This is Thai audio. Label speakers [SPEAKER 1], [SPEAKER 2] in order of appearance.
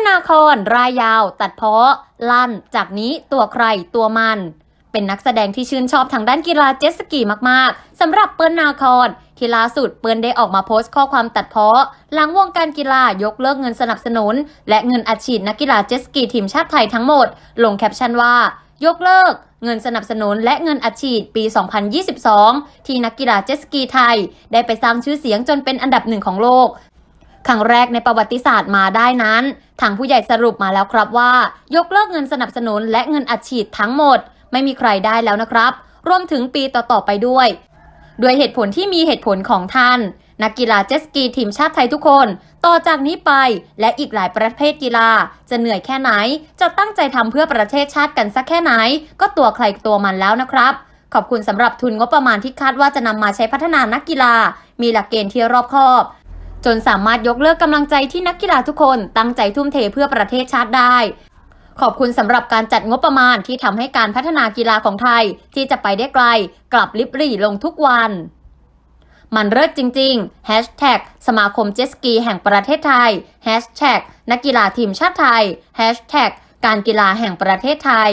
[SPEAKER 1] ลนาครรายยาว ตัดเพาะ ลั่น จากนี้ตัวใครตัวมัน เป็นนักแสดงที่ชื่นชอบทางด้านกีฬาเจ็ตสกีมากๆสำหรับเปิ้ลนาครที่ล่าสุดเปิ้ลได้ออกมาโพสต์ข้อความตัดเพาะ หลังวงการกีฬายกเลิกเงินสนับสนุน และเงินอัดฉีดนักกีฬาเจ็ตสกีทีมชาติไทยทั้งหมด ลงแคปชั่นว่า ยกเลิกเงินสนับสนุนและเงินอัดฉีดปี 2022 ที่นักกีฬาเจ็ตสกีไทย ได้ไปสร้างชื่อเสียงจนเป็นอันดับหนึ่งของโลก ครั้งแรกในประวัติศาสตร์มาได้นั้น ทางผู้ใหญ่สรุปมาแล้วครับว่า ยกเลิกเงินสนับสนุนและเงินอัดฉีดทั้งหมด ไม่มีใครได้แล้วนะครับ รวมถึงปีต่อๆไปด้วย ด้วยเหตุผลที่มีเหตุผลของท่าน นักกีฬาเจสกีทีมชาติไทยทุกคน ต่อจากนี้ไปและอีกหลายประเภทกีฬา จะเหนื่อยแค่ไหน จะตั้งใจทำเพื่อประเทศชาติกันสักแค่ไหน ก็ตัวใครตัวมันแล้วนะครับขอบคุณสำหรับทุนงบประมาณที่คาดว่าจะนำมาใช้พัฒนานักกีฬา มีหลักเกณฑ์ที่รอบคอบ จนสามารถยกเลิกกำลังใจที่นักกีฬาทุกคนตั้งใจทุ่มเทเพื่อประเทศชาติได้ ขอบคุณสำหรับการจัดงบประมาณที่ทำให้การพัฒนากีฬาของไทยที่จะไปได้ไกล กลับลิบหรี่ลงทุกวัน มันเลิศจริงๆ Hashtag สมาคมเจสกีแห่งประเทศไทย Hashtag นักกีฬาทีมชาติไทย Hashtag การกีฬาแห่งประเทศไทย